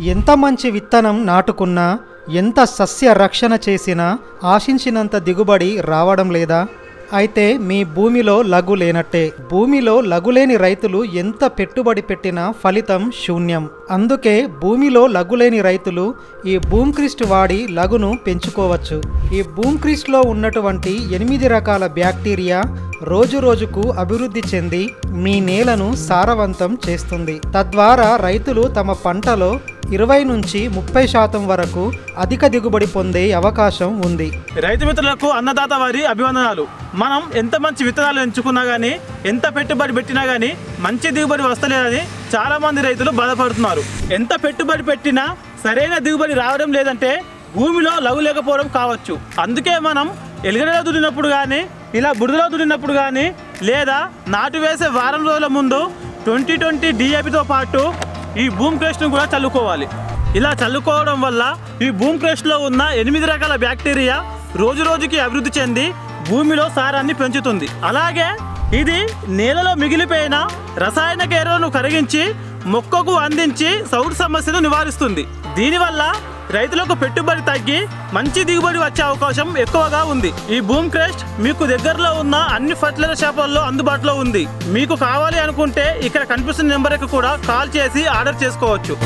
ఎంత మంచి విత్తనం నాటుకున్నా ఎంత సస్య రక్షణ చేసినా ఆశించినంత దిగుబడి రావడం లేదా? అయితే మీ భూమిలో లఘు లేనట్టే. భూమిలో లగులేని రైతులు ఎంత పెట్టుబడి పెట్టినా ఫలితం శూన్యం. అందుకే భూమిలో లగులేని రైతులు ఈ బూమ్క్రిస్ట్ వాడి లఘును పెంచుకోవచ్చు. ఈ బూమ్క్రిస్ట్లో ఉన్నటువంటి ఎనిమిది రకాల బ్యాక్టీరియా రోజు రోజుకు అభివృద్ధి చెంది మీ నేలను సారవంతం చేస్తుంది. తద్వారా రైతులు తమ పంటలో ఇరవై నుంచి ముప్పై శాతం వరకు అధిక దిగుబడి పొందే అవకాశం ఉంది. రైతు మిత్రులకు అన్నదాత వారి అభివందనాలు. మనం ఎంత మంచి విత్తనాలు ఎంచుకున్నా కానీ ఎంత పెట్టుబడి పెట్టినా కానీ మంచి దిగుబడి వస్తలేదని చాలా మంది రైతులు బాధపడుతున్నారు. ఎంత పెట్టుబడి పెట్టినా సరైన దిగుబడి రావడం లేదంటే భూమిలో లఘు లేకపోవడం కావచ్చు. అందుకే మనం ఎలుగడలో దున్నినప్పుడు కానీ ఇలా బురదలో దున్నినప్పుడు కానీ లేదా నాటు వేసే వారం రోజుల ముందు ట్వంటీ ట్వంటీ డిఏపితో పాటు ఈ భూమి క్రష్ను కూడా చల్లుకోవాలి. ఇలా చల్లుకోవడం వల్ల ఈ భూమి క్రష్లో ఉన్న ఎనిమిది రకాల బ్యాక్టీరియా రోజు రోజుకి అభివృద్ధి చెంది భూమిలో సారాన్ని పెంచుతుంది. అలాగే ఇది నేలలో మిగిలిపోయిన రసాయనిక ఎరువును కరిగించి మొక్కకు అందించి సౌడు సమస్యను నివారిస్తుంది. దీనివల్ల రైతులకు పెట్టుబడి తగ్గి మంచి దిగుబడి వచ్చే అవకాశం ఎక్కువగా ఉంది. ఈ భూమ్ క్రెస్ట్ మీకు దగ్గరలో ఉన్న అన్ని ఫర్టిలైజర్ షాపుల్లో అందుబాటులో ఉంది. మీకు కావాలి అనుకుంటే ఇక్కడ కనిపిస్తున్న నెంబర్కి కూడా కాల్ చేసి ఆర్డర్ చేసుకోవచ్చు.